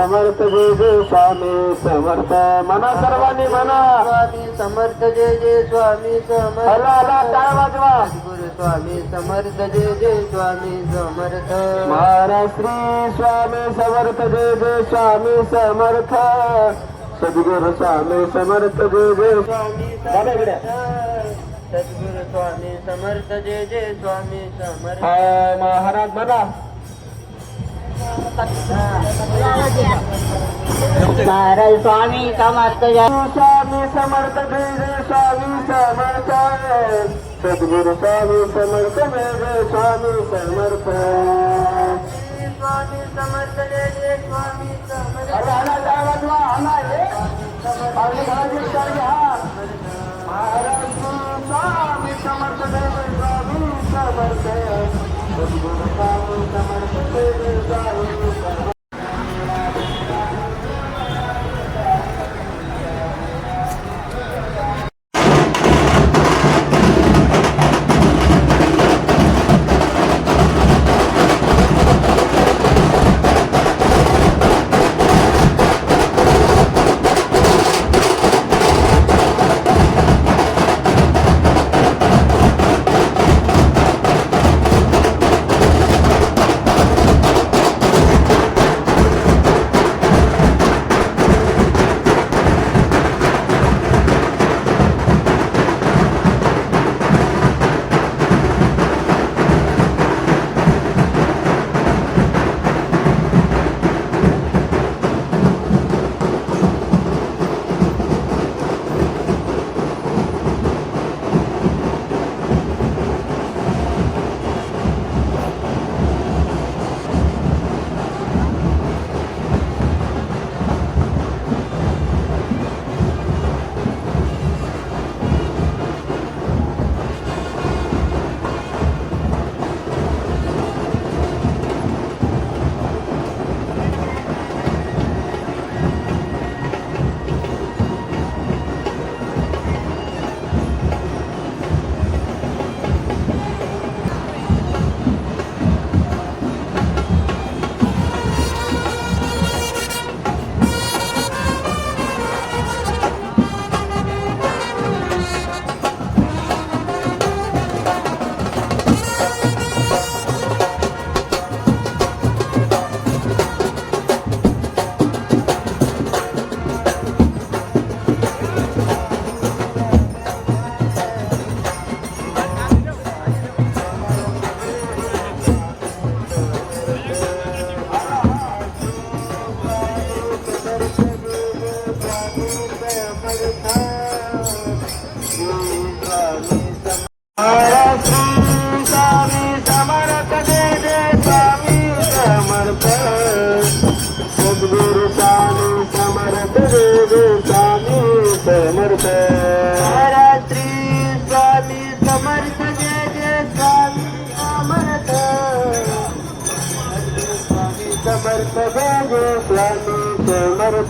समर्थ जय जय स्वामी समर्थ मना सर्वांनी म्हणा स्वामी समर्थ जय जय स्वामी समर्थ वाजवा. गुरु स्वामी समर्थ जय जय स्वामी समर्थ. महाराज श्री स्वामी समर्थ जय जय स्वामी समर्थ. सद्गुरु स्वामी समर्थ जय जय स्वामी. सद्गुरु स्वामी समर्थ जय जय स्वामी समर्थ. महाराज म्हणा कारण स्वामी का मत स्वामी समर्थ भेजे स्वामी समर्थ सदगुरु स्वामी समर्थ भेजे स्वामी समर्थ स्वामी समर्थ भेजे स्वामी समर्थ अरे जावा ये कर महाराज स्वामी समर्थ भेदे, स्वामी समर्थ सदगुरु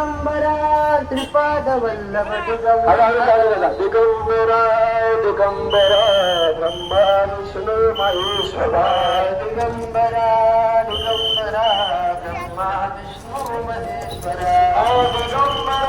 दिगंबरा श्रीपाद वल्लभ दिगंबरा दिगंबरा दिगंबरा ब्रह्मा विष्णू महेश्वरा. दिगंबरा दिगंबरा ब्रह्मा विष्णू महेश्वरा दिगंबरा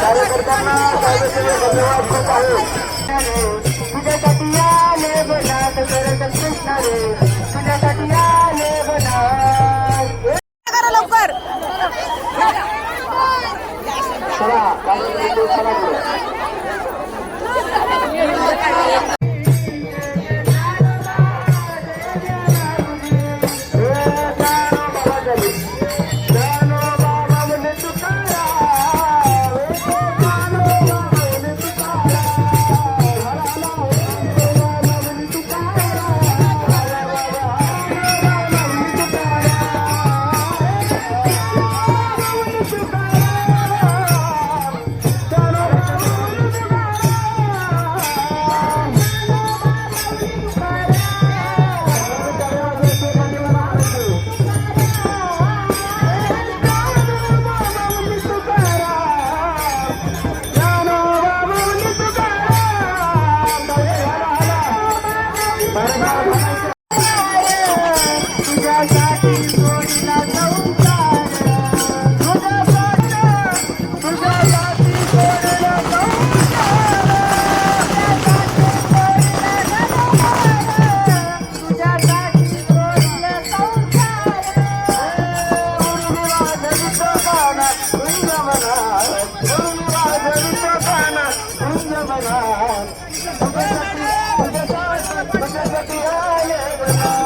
कार्यकर्त्यांना कायदेशीर धन्यवाद खूप आहे Yeah.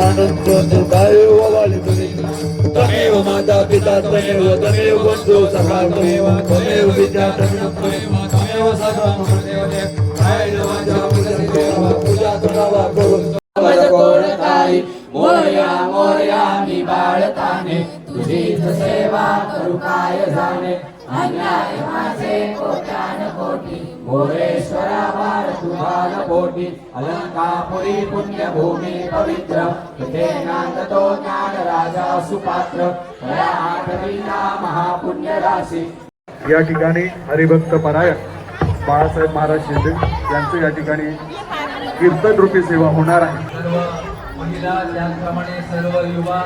बा पाठी तमेव माता पिता तमेव तमेव बंधु सखा तमेव तमेव विद्या तमेव तमेव सर्वं पूजा करावा करून मी बाळताने तुझीच सेवा करू काय जाणे अन्याय माझे कोट्यान कोटी मोरेश्वरा पोटी अलंकापुरी पुण्यभूमी पवित्र। तिथे नांदतो ज्ञान राजा सुपात्र या आठवीला महापुण्य राशी या ठिकाणी हरिभक्त परायण बाळासाहेब महाराज शेंडे यांचं या ठिकाणी कीर्तन रूपी सेवा होणार आहे. सर्व महिला त्याचप्रमाणे सर्व युवा